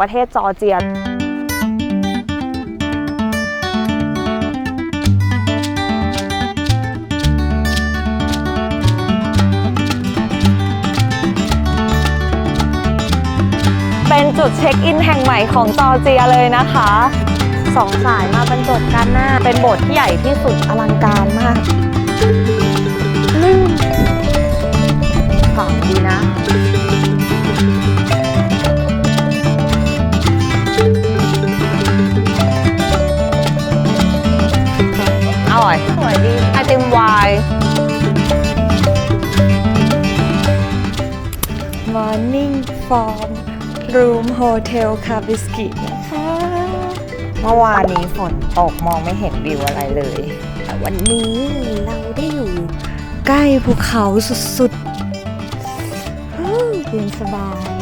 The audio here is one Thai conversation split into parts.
ประเทศจอร์เจียเป็นจุดเช็คอินแห่งใหม่ของจอร์เจียเลยนะคะสองสายมาบรรจบกันหน้า เป็นโบสถ์ที่ใหญ่ที่สุดอลังการมาก วยดีไอติมวาย Morning from Room Hotel k a b i s k i นะคะเมื่อวานนี้ฝนตกมองไม่เห็นวิวอะไรเลย แต่วันนี้เราได้อยู่ ใกล้ภูเขาสุดๆฮู้เย็นสบาย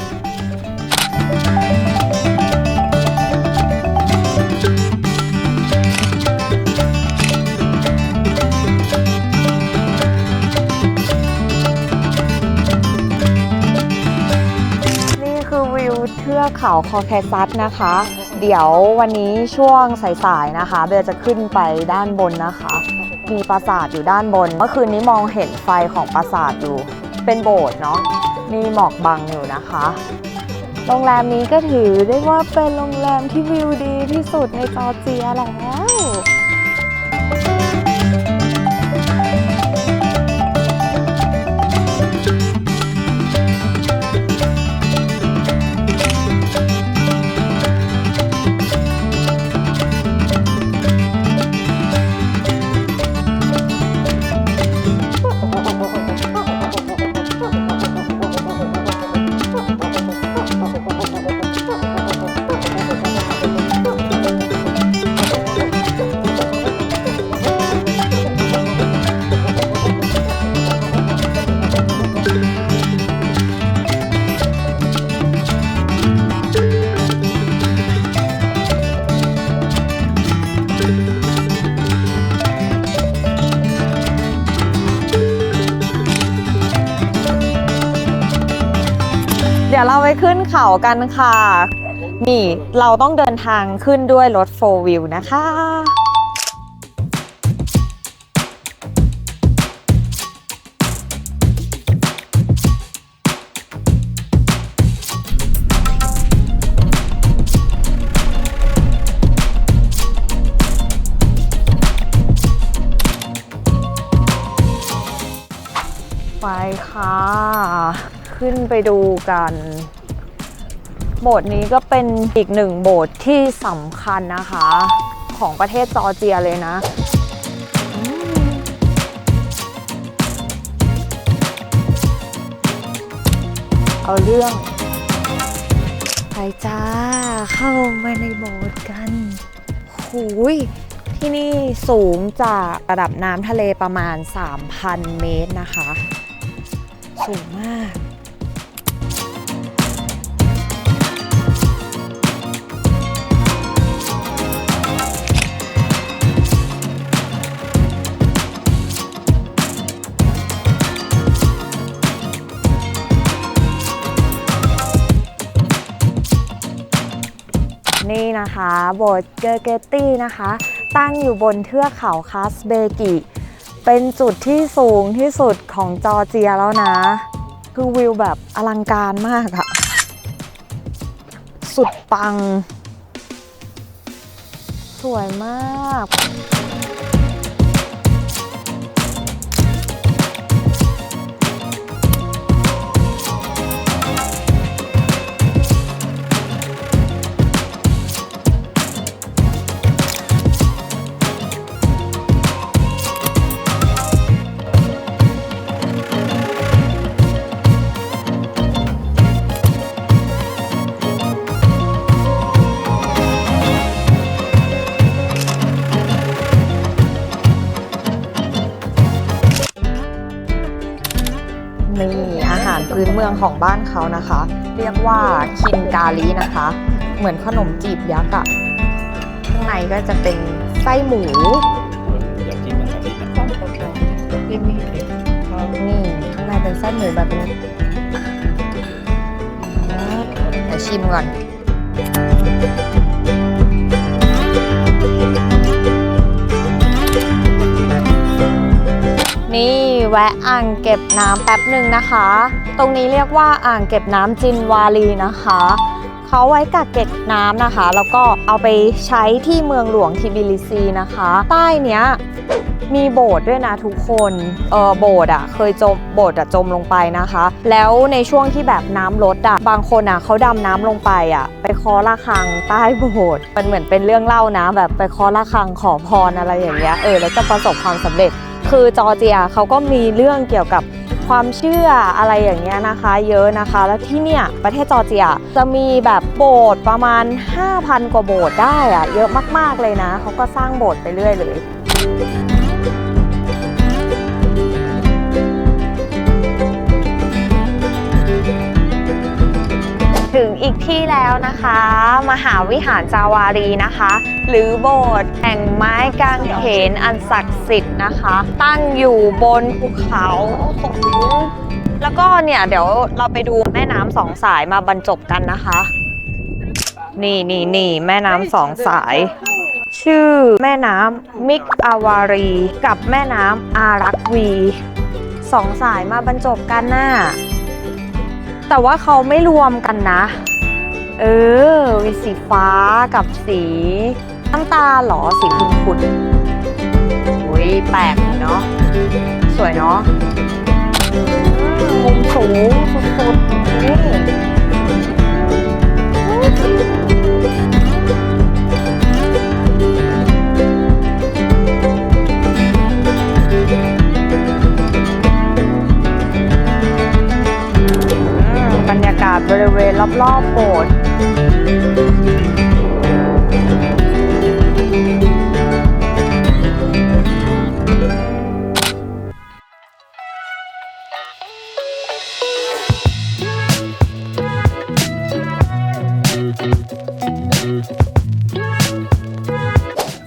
เทือกเขาคอแคซัสนะคะ เดี๋ยววันนี้ช่วงสายๆนะคะ เบลจะขึ้นไปด้านบนนะคะ มีปราสาทอยู่ด้านบน เมื่อคืนนี้มองเห็นไฟของปราสาทอยู่ เป็นโบสถ์เนาะ มีหมอกบังอยู่นะคะ โรงแรมนี้ก็ถือได้ว่าเป็นโรงแรมที่วิวดีที่สุดในจอร์เจียแล้ว ยวเราไปขึ้นเขากันค่ะ นี่เราต้องเดินทางขึ้นด้วยรถโฟล์วิวนะคะไปค่ะ ขึ้นไปดูกัน โบสถ์นี้ก็เป็นอีกหนึ่งโบสถ์ที่สำคัญนะคะ ของประเทศจอร์เจียเลยนะอืมเอาเรื่อง ไปจ้า เข้ามาในโบสถ์กันหูยที่นี่สูงจากระดับน้ำทะเลประมาณ 3,000 เมตรนะคะ สูงมาก นี่นะคะโบสถ์เกอร์เกตตี้นะคะ ตั้งอยู่บนเทือกเขาคาสเบกิ เป็นจุดที่สูงที่สุดของจอร์เจียแล้วนะ คือวิวแบบอลังการมากอะสุดปัง สวยมาก มืองของบ้านเขานะคะ เรียกว่าคินกาลีนะคะ เหมือนขนมจีบยักษ์อะข้างในก็จะเป็นไส้หมูนี่ข้างในเป็นไส้หมูแบบนี้เดี๋ยวชิมก่อนนี่ แวะอ่างเก็บน้ำแป๊บหนึ่งนะคะ ตรงนี้เรียกว่าอ่างเก็บน้ำจินวารีนะคะเขาไว้กักเก็บน้ำนะคะ แล้วก็เอาไปใช้ที่เมืองหลวงทิบิลิซีนะคะ ใต้เนี้ยมีโบสถ์ด้วยนะทุกคน เออโบสถ์อะเคยจมโบสถ์อะจมลงไปนะคะ แล้วในช่วงที่แบบน้ำลดอะบางคนอะเขาดำน้ำลงไปอะ ไปคอระฆังใต้โบสถ์มันเหมือนเป็นเรื่องเล่านะแบบไปคอระฆังขอพรอะไรอย่างเงี้ยเออแล้วจะประสบความสำเร็จ คือจอร์เจียเขาก็มีเรื่องเกี่ยวกับความเชื่ออะไรอย่างเงี้ยนะคะเยอะนะคะ แล้วที่เนี่ยประเทศจอร์เจียจะมีแบบโบสถ์ประมาณ 5,000 กว่าโบสถ์ได้อะเยอะมากๆเลยนะเขาก็สร้างโบสถ์ไปเรื่อยเลย ถึงอีกที่แล้วนะคะ มหาวิหารจาวารีนะคะ หรือโบสถ์แห่งไม้กางเขนอันศักดิ์สิทธิ์นะคะ ตั้งอยู่บนภูเขาสูงแล้วก็เนี่ยเดี๋ยวเราไปดูแม่น้ำสองสายมาบรรจบกันนะคะ นี่นี่นี่แม่น้ำสองสาย ชื่อแม่น้ำมิกอาวารี กับแม่น้ำอารักวีสองสายมาบรรจบกันน่ะ แต่ว่าเขาไม่รวมกันนะ เออ มีสีฟ้ากับสีน้ำตาลหรอสีขุ่นขุ่นอุ้ยแปลกเนาะ สวยเนาะมมุมสูงสุดๆนี่ บริเวณรอบๆโบสถ์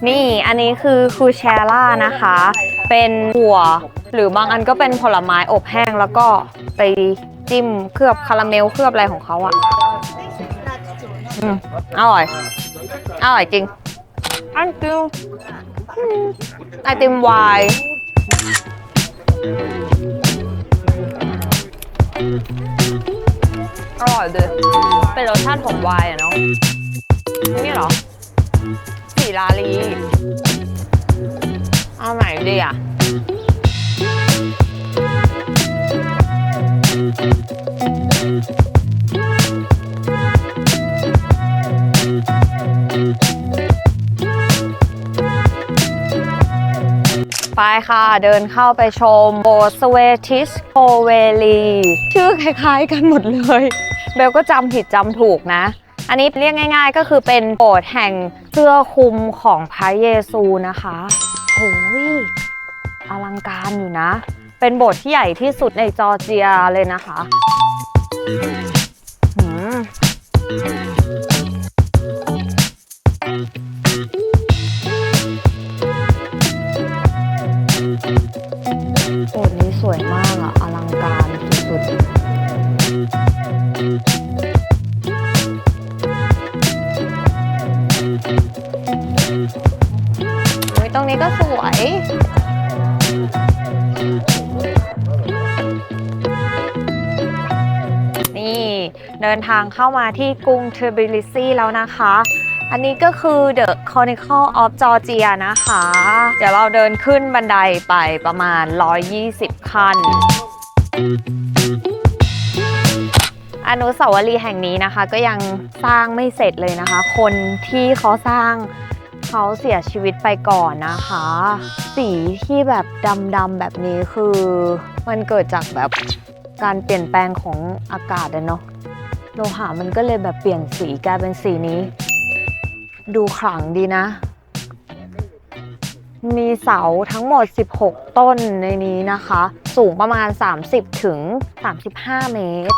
นี่อันนี้คือคูเชล่านะคะ เป็นถั่วหรือบางอันก็เป็นผลไม้อบแห้งแล้วก็ไป จิ้มเคลือบคาราเมลเคลือบอะไรของเขาอะอืมอร่อย อร่อยจริงอันจิวไอติมวายอร่อยดีเป็นรสชาติของไวน์อะเนาะนี่เหรอสีลาลี เอาไหนดีอะ ไปค่ะ เดินเข้าไปชมโบสเวติสโคเวลีชื่อคล้ายๆกันหมดเลย เบลก็จำผิดจำถูกนะ อันนี้เรียกง่ายๆ ก็คือเป็นโบสถ์แห่งเสื้อคลุมของพระเยซูนะคะโอ้ยอลังการอยู่นะ เป็นโบสถ์ที่ใหญ่ที่สุดในจอร์เจียเลยนะคะหืม เข้ามาที่กรุงเทบิลิซีแล้วนะคะ อันนี้ก็คือ The Chronicle of Georgia นะคะ เดี๋ยวเราเดินขึ้นบันไดไปประมาณ 120 ขั้นอนุสาวรีย์แห่งนี้นะคะ ก็ยังสร้างไม่เสร็จเลยนะคะ คนที่เขาสร้างเขาเสียชีวิตไปก่อนนะคะ สีที่แบบดำๆแบบนี้คือ มันเกิดจากแบบการเปลี่ยนแปลงของอากาศเนาะ โลหะมันก็เลยแบบเปลี่ยนสีกลายเป็นสีนี้ ดูขลังดีนะ มีเสาทั้งหมด 16 ต้นในนี้นะคะ สูงประมาณ 30 ถึง 35 เมตร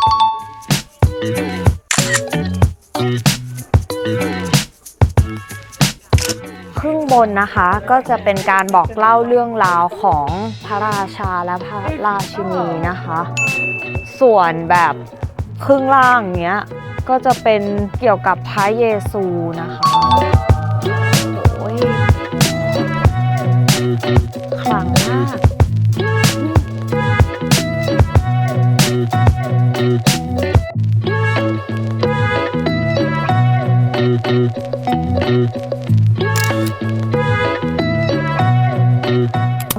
ครึ่งบนนะคะก็จะเป็นการบอกเล่าเรื่องราวของพระราชาและพระราชินีนะคะ ส่วนแบบ ครึ่งล่างเนี้ยก็จะเป็นเกี่ยวกับพระเยซูนะคะโอ้ยขลังมาก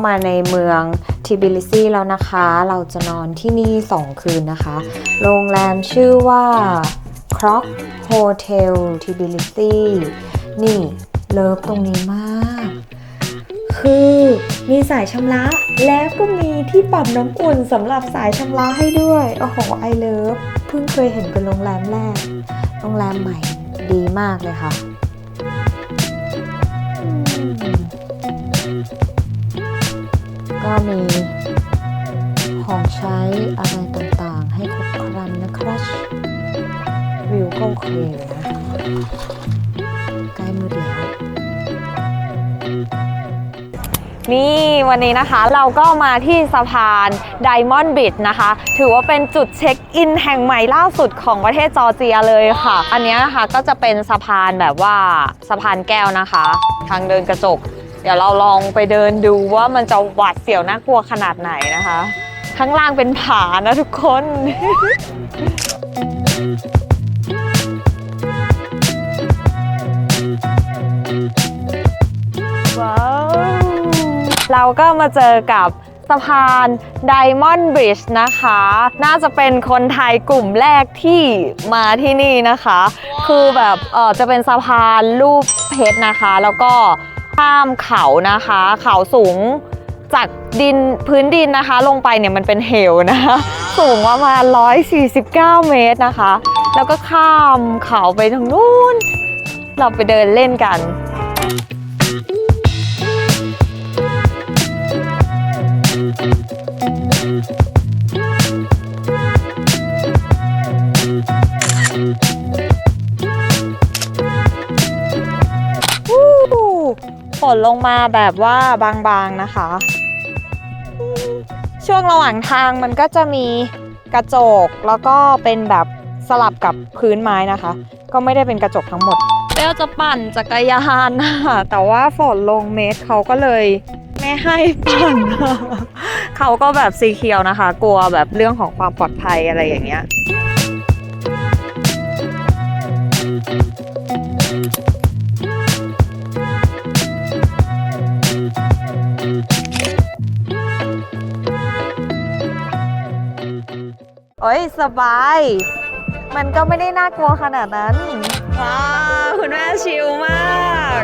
มาในเมือง ทิบิลิซีแล้วนะคะ เราจะนอนที่นี่ 2 คืนนะคะ โรงแรมชื่อว่า Croc Hotel Tbilisi นี่ เลิฟตรงนี้มาก คือมีสายชำระแล้วก็มีที่ปรับน้ำอุ่นสำหรับสายชำระให้ด้วย โอ้โห ไอเลิฟเพิ่งเคยเห็นเป็นโรงแรมแรก โรงแรมใหม่ดีมากเลยค่ะอืม ก็มีของใช้อะไรต่างๆ ให้ครบครันนะครับ วิวก็โอเคเลยนะใกล้มืดแล้ว นี่วันนี้นะคะเราก็มาที่สะพาน Diamond b i t นะคะ ถือว่าเป็นจุดเช็คอินแห่งใหม่ล่าสุดของประเทศจอร์เจียเลยค่ะ อันนี้นะคะก็จะเป็นสะพานแบบว่าสะพานแก้วนะคะ ทางเดินกระจก เดี๋ยวเราลองไปเดินดูว่ามันจะหวาดเสียวน่ากลัวขนาดไหนนะคะ ข้างล่างเป็นผานะทุกคน ว้าว เราก็มาเจอกับสะพาน Diamond Bridge นะคะ น่าจะเป็นคนไทยกลุ่มแรกที่มาที่นี่นะคะ คือแบบเออจะเป็นสะพานรูปเพชรนะคะ แล้วก็ ข้ามเขานะคะ เขาสูงจากดินพื้นดินนะคะ ลงไปเนี่ยมันเป็นเหวนะคะสูงประมาณ 149 เมตรนะคะ แล้วก็ข้ามเขาไปทางนู้น เราไปเดินเล่นกัน ลงมาแบบว่าบางๆนะคะ ช่วงระหว่างทางมันก็จะมีกระจกแล้วก็เป็นแบบสลับกับพื้นไม้นะคะ ก็ไม่ได้เป็นกระจกทั้งหมดเต้จะปั่นจักรยานนะคะแต่ว่าฝนลงเมตรเขาก็เลยไม่ให้ปั่นเขาก็แบบสีเขียวนะคะ กลัวแบบเรื่องของความปลอดภัยอะไรอย่างเงี้ย โอ้ยสบาย มันก็ไม่ได้น่ากลัวขนาดนั้นว้าวคุณแม่ชิลมาก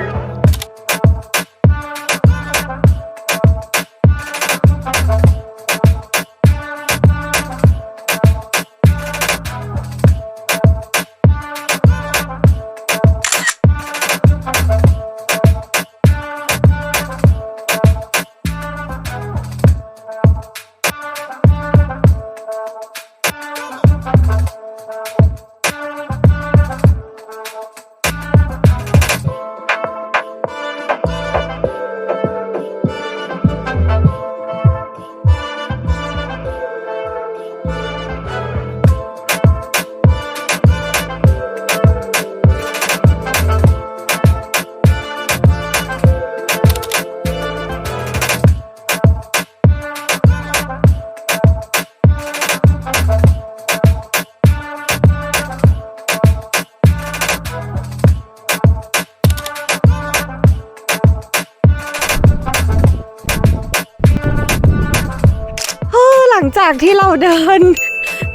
จากที่เราเดิน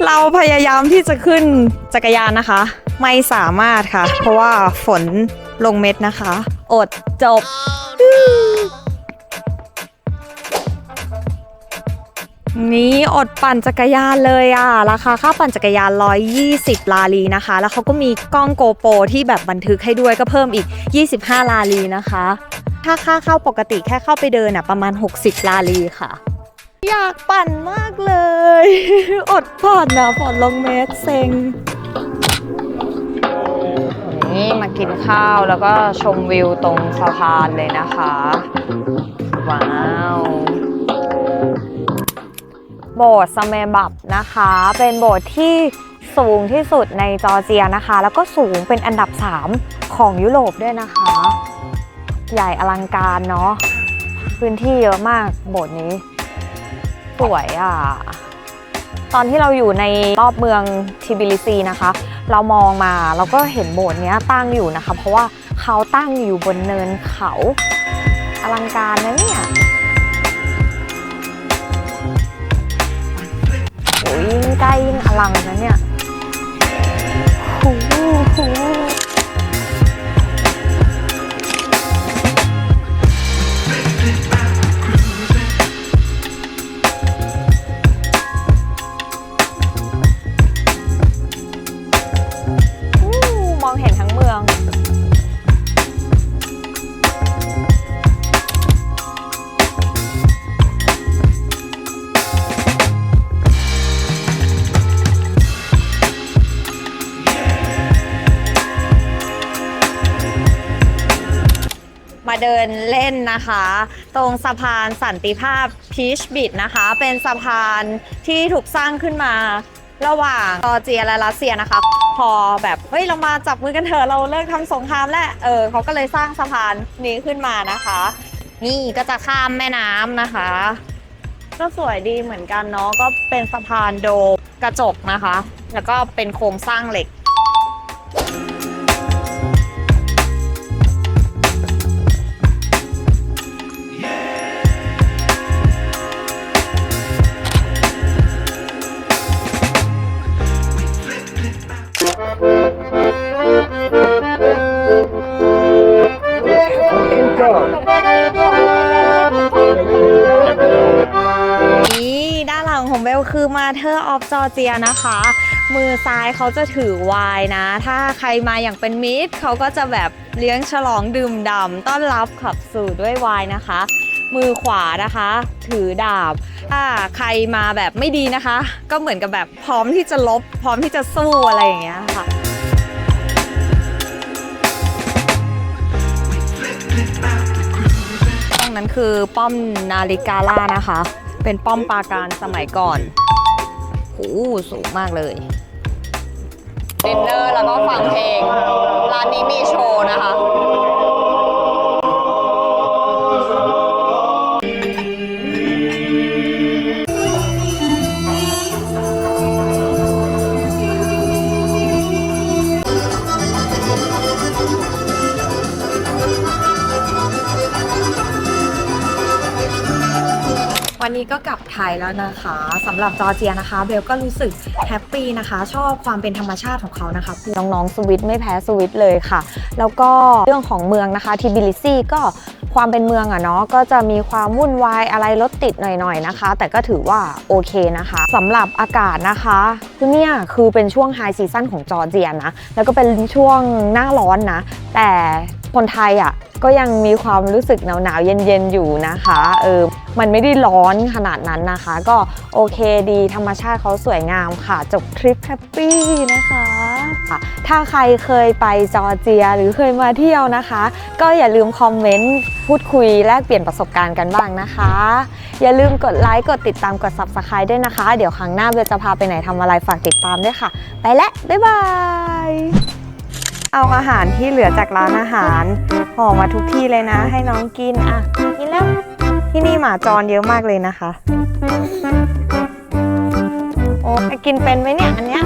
เราพยายามที่จะขึ้นจักรยานนะคะ ไม่สามารถค่ะ เพราะว่าฝนลงเม็ดนะคะ อดจบนี้อดปั่นจักรยานเลยอะ ราคาค่าปั่นจักรยาน 120 ลาลีนะคะ แล้วเขาก็มีกล้องโกโปรที่แบบบันทึกให้ด้วยก็เพิ่มอีก 25 ลาลีนะคะ ถ้าค่าเข้าปกติแค่เข้าไปเดินอะประมาณ 60 ลาลีค่ะ อยากปั่นมากเลย อดปั่นอะฝนลงเม็ดเซ็ง นี่มากินข้าวแล้วก็ชมวิวตรงสะพานเลยนะคะ ว้าว โบสถ์สเมบับนะคะ เป็นโบสถ์ที่สูงที่สุดในจอร์เจียนะคะ แล้วก็สูงเป็นอันดับ 3 ของยุโรปด้วยนะคะ ใหญ่อลังการเนาะพื้นที่เยอะมากโบสถ์นี้ สวยอะ ตอนที่เราอยู่ในรอบเมืองทิบิลิซีนะคะ เรามองมาเราก็เห็นโบสถ์นี้ตั้งอยู่นะคะ เพราะว่าเขาตั้งอยู่บนเนินเขาอลังการนะเนี่ยโอ้ยยิ่งใกล้ยิ่งอลังนะเนี่ยหูหู นะคะ ตรงสะพานสันติภาพพีชบิดนะคะ เป็นสะพานที่ถูกสร้างขึ้นมาระหว่างจอร์เจียและรัสเซียนะคะ พอแบบเฮ้ยเรามาจับมือกันเถอะเราเลิกทำสงครามแล้วเออเขาก็เลยสร้างสะพานนี้ขึ้นมานะคะ นี่ก็จะข้ามแม่น้ำนะคะ ก็สวยดีเหมือนกันเนาะก็เป็นสะพานโดมกระจกนะคะ แล้วก็เป็นโครงสร้างเหล็ก ของเบลคือมาเธอออฟจอร์เจียนะคะ มือซ้ายเขาจะถือไวน์นะ ถ้าใครมาอย่างเป็นมิตรเขาก็จะแบบเลี้ยงฉลองดื่มด่ำต้อนรับขับสู่ด้วยไวน์นะคะ มือขวานะคะ ถือดาบ ถ้าใครมาแบบไม่ดีนะคะ ก็เหมือนกับแบบพร้อมที่จะลบ พร้อมที่จะสู้อะไรอย่างเงี้ยค่ะตรงนั้นคือป้อมนาฬิกาล่านะคะ เป็นป้อมปราการสมัยก่อนโอ้สูงมากเลย ดินเนอร์แล้วก็ฟังเพลง ร้านนี้มีโชว์นะคะ ก็กลับไทยแล้วนะคะสำหรับจอร์เจียนะคะเบลก็รู้สึกแฮปปี้นะคะ ชอบความเป็นธรรมชาติของเขานะคะน้องๆสวิตไม่แพ้สวิตเลยค่ะ แล้วก็เรื่องของเมืองนะคะทิบิลิซีก็ความเป็นเมืองอะเนาะก็จะมีความวุ่นวายอะไรรถติดหน่อยๆนะคะ แต่ก็ถือว่าโอเคนะคะสำหรับอากาศนะคะคือเนี่ยคือเป็นช่วงไฮซีซั่นของจอร์เจียนะแล้วก็เป็นช่วงหน้าร้อนนะ แต่ คนไทยอะก็ยังมีความรู้สึกหนาวๆเย็นๆอยู่นะคะเออมันไม่ได้ร้อนขนาดนั้นนะคะ ก็โอเคดีธรรมชาติเขาสวยงามค่ะ จบทริปแฮปปี้นะคะ ถ้าใครเคยไปจอร์เจียหรือเคยมาเที่ยวนะคะ ก็อย่าลืมคอมเมนต์พูดคุยแลกเปลี่ยนประสบการณ์กันบ้างนะคะ อย่าลืมกดไลค์ กดติดตามกด subscribe ด้วยนะคะ เดี๋ยวครั้งหน้าเบลจะพาไปไหนทำอะไรฝากติดตามด้วยค่ะ ไปแล้วบ๊ายบาย เอาอาหารที่เหลือจากร้านอาหารห่อมาทุกที่เลยนะ ให้น้องกินอะกินแล้วที่นี่หมาจรเยอะมากเลยนะคะ โอ้กินเป็นไหมเนี่ยอันเนี้ย